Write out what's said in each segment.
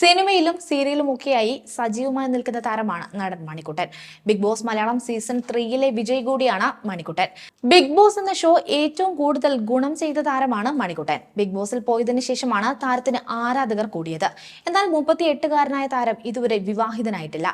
സിനിമയിലും സീരിയലും ഒക്കെയായി സജീവമായി നിൽക്കുന്ന താരമാണ് നടൻ Manikuttan. Bigg Boss Malayalam season ത്രീയിലെ വിജയ് കൂടിയാണ് മണിക്കുട്ടൻ. ബിഗ് ബോസ് എന്ന ഷോ ഏറ്റവും കൂടുതൽ ഗുണം ചെയ്ത താരമാണ് മണിക്കുട്ടൻ. ബിഗ് ബോസിൽ പോയതിനു ശേഷമാണ് താരത്തിന് ആരാധകർ കൂടിയത്. എന്നാൽ മുപ്പത്തി എട്ടുകാരനായ താരം ഇതുവരെ വിവാഹിതനായിട്ടില്ല.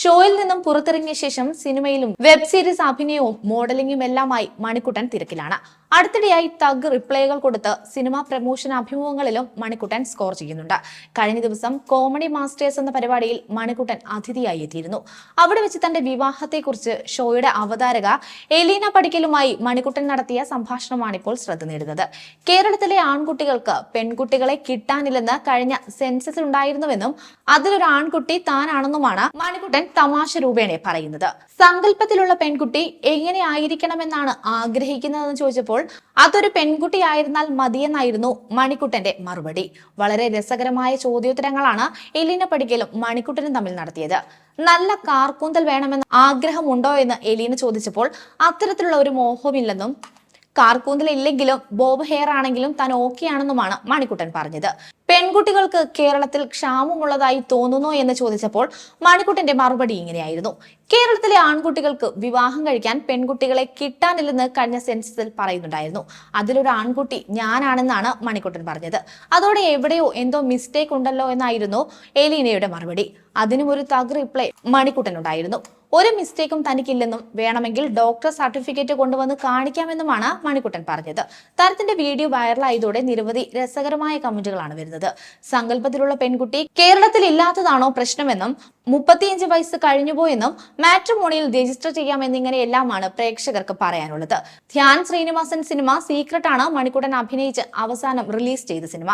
ഷോയിൽ നിന്നും പുറത്തിറങ്ങിയ ശേഷം സിനിമയിലും വെബ് സീരീസ് അഭിനയവും മോഡലിംഗും എല്ലാമായി മണിക്കുട്ടൻ തിരക്കിലാണ്. അടുത്തിടെയായി തഗ് റിപ്ലൈകൾ കൊടുത്ത് സിനിമാ പ്രമോഷൻ അഭിമുഖങ്ങളിലും മണിക്കുട്ടൻ സ്കോർ ചെയ്യുന്നുണ്ട്. കഴിഞ്ഞ ദിവസം കോമഡി മാസ്റ്റേഴ്സ് എന്ന പരിപാടിയിൽ മണിക്കുട്ടൻ അതിഥിയായി എത്തിയിരുന്നു. അവിടെ വെച്ച് തന്റെ വിവാഹത്തെക്കുറിച്ച് ഷോയുടെ അവതാരക എലീന പടിക്കലുമായി മണിക്കുട്ടൻ നടത്തിയ സംഭാഷണമാണ് ഇപ്പോൾ ശ്രദ്ധ നേടുന്നത്. കേരളത്തിലെ ആൺകുട്ടികൾക്ക് പെൺകുട്ടികളെ കിട്ടാനില്ലെന്ന് കഴിഞ്ഞ സെൻസസ് ഉണ്ടായിരുന്നുവെന്നും അതിലൊരു ആൺകുട്ടി താനാണെന്നുമാണ് മണിക്കുട്ടൻ തമാശ രൂപേണ പറയുന്നത്. സങ്കല്പത്തിലുള്ള പെൺകുട്ടി എങ്ങനെ ആയിരിക്കണമെന്നാണ് ആഗ്രഹിക്കുന്നതെന്ന് ചോദിച്ചപ്പോൾ അതൊരു പെൺകുട്ടി ആയിരുന്നാൽ മതിയെന്നായിരുന്നു മണിക്കുട്ടന്റെ മറുപടി. വളരെ രസകരമായ ചോദ്യോത്തരങ്ങളാണ് എലീന പടിക്കലും മണിക്കുട്ടനും തമ്മിൽ നടത്തിയത്. നല്ല കാർക്കൂന്തൽ വേണമെന്ന് ആഗ്രഹമുണ്ടോ? എന്ന് എലീന ചോദിച്ചപ്പോൾ അത്തരത്തിലുള്ള ഒരു മോഹമില്ലെന്നും കാർക്കൂന്തൽ ഇല്ലെങ്കിലും ബോബ് ഹെയർ ആണെങ്കിലും താൻ ഓക്കെ ആണെന്നുമാണ് മണിക്കുട്ടൻ പറഞ്ഞത്. പെൺകുട്ടികൾക്ക് കേരളത്തിൽ ക്ഷാമമുള്ളതായി തോന്നുന്നു എന്ന് ചോദിച്ചപ്പോൾ മണിക്കുട്ടന്റെ മറുപടി ഇങ്ങനെയായിരുന്നു. കേരളത്തിലെ ആൺകുട്ടികൾക്ക് വിവാഹം കഴിക്കാൻ പെൺകുട്ടികളെ കിട്ടാനില്ലെന്ന് കഴിഞ്ഞ സെൻസസിൽ പറയുന്നുണ്ടായിരുന്നു. അതിലൊരു ആൺകുട്ടി ഞാനാണെന്നാണ് മണിക്കുട്ടൻ പറഞ്ഞത്. അതോടെ എവിടെയോ എന്തോ മിസ്റ്റേക്ക് ഉണ്ടല്ലോ എന്നായിരുന്നു എലീനയുടെ മറുപടി. അതിനും ഒരു തഗ് റിപ്ലൈ മണിക്കുട്ടനുണ്ടായിരുന്നു. ഒരു മിസ്റ്റേക്കും തനിക്കില്ലെന്നും വേണമെങ്കിൽ ഡോക്ടർ സർട്ടിഫിക്കറ്റ് കൊണ്ടുവന്ന് കാണിക്കാമെന്നുമാണ് മണിക്കുട്ടൻ പറഞ്ഞത്. താരത്തിന്റെ വീഡിയോ വൈറലായതോടെ നിരവധി രസകരമായ കമന്റുകളാണ് വരുന്നത്. സങ്കല്പത്തിലുള്ള പെൺകുട്ടി കേരളത്തിൽ ഇല്ലാത്തതാണോ പ്രശ്നമെന്നും മുപ്പത്തിയഞ്ച് വയസ്സ് കഴിഞ്ഞുപോയെന്നും മാട്രിമോണിയിൽ രജിസ്റ്റർ ചെയ്യാമെന്നിങ്ങനെയെല്ലാമാണ് പ്രേക്ഷകർക്ക് പറയാനുള്ളത്. ധ്യാൻ ശ്രീനിവാസൻ സിനിമ സീക്രട്ട് ആണ് മണിക്കുട്ടൻ അഭിനയിച്ച് അവസാനം റിലീസ് ചെയ്ത സിനിമ.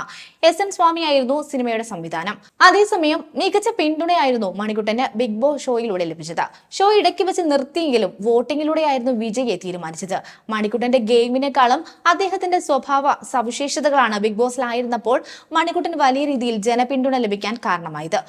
എസ് എൻ സ്വാമിയായിരുന്നു സിനിമയുടെ സംവിധാനം. അതേസമയം മികച്ച പിന്തുണയായിരുന്നു മണിക്കുട്ടന് ബിഗ് ബോസ് ഷോയിലൂടെ ലഭിച്ചത്. ഷോ ഇടയ്ക്ക് വെച്ച് നിർത്തിയെങ്കിലും വോട്ടിങ്ങിലൂടെയായിരുന്നു വിജയെ തീരുമാനിച്ചത്. മണിക്കുട്ടന്റെ ഗെയിമിനേക്കാളും അദ്ദേഹത്തിന്റെ സ്വഭാവ സവിശേഷതകളാണ് ബിഗ് ബോസിലായിരുന്നപ്പോൾ മണിക്കുട്ടൻ വലിയ രീതിയിൽ ജനപിന്തുണ ലഭിക്കാൻ കാരണമായത്.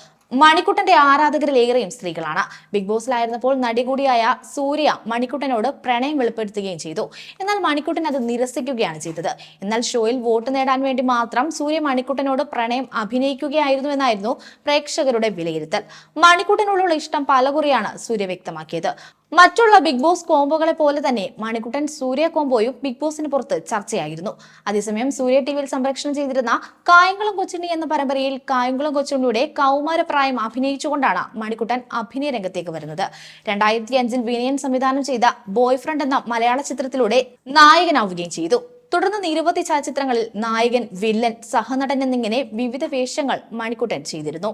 മണിക്കുട്ടന്റെ ആരാധകരിലേറെയും സ്ത്രീകളാണ്. ബിഗ് ബോസിലായിരുന്നപ്പോൾ നടി കൂടിയായ സൂര്യ മണിക്കുട്ടനോട് പ്രണയം വെളിപ്പെടുത്തുകയും ചെയ്തു. എന്നാൽ മണിക്കുട്ടൻ അത് നിരസിക്കുകയാണ് ചെയ്തത്. എന്നാൽ ഷോയിൽ വോട്ട് നേടാൻ വേണ്ടി മാത്രം സൂര്യ മണിക്കുട്ടനോട് പ്രണയം അഭിനയിക്കുകയായിരുന്നു എന്നായിരുന്നു പ്രേക്ഷകരുടെ വിലയിരുത്തൽ. മണിക്കുട്ടനോടുള്ള ഇഷ്ടം പലകുറിയാണ് സൂര്യ വ്യക്തമാക്കിയത്. മറ്റുള്ള ബിഗ് ബോസ് കോംബോകളെ പോലെ തന്നെ മണിക്കുട്ടൻ സൂര്യ കോംബോയും ബിഗ് ബോസിന് പുറത്ത് ചർച്ചയായിരുന്നു. അതേസമയം സൂര്യ ടി വിയിൽ സംപ്രേഷണം ചെയ്തിരുന്ന കായംകുളം കൊച്ചുണ്ണി എന്ന പരമ്പരയിൽ കായംകുളം കൊച്ചുണ്ണിയുടെ കൗമാരപ്രായം അഭിനയിച്ചുകൊണ്ടാണ് മണിക്കുട്ടൻ അഭിനയ രംഗത്തേക്ക് വരുന്നത്. രണ്ടായിരത്തി അഞ്ചിൽ വിനയൻ സംവിധാനം ചെയ്ത ബോയ് ഫ്രണ്ട് എന്ന മലയാള ചിത്രത്തിലൂടെ നായകനാവുകയും ചെയ്തു. തുടർന്ന് നിരവധി ചലച്ചിത്രങ്ങളിൽ നായകൻ വില്ലൻ സഹനടൻ എന്നിങ്ങനെ വിവിധ വേഷങ്ങൾ മണിക്കുട്ടൻ ചെയ്തിരുന്നു.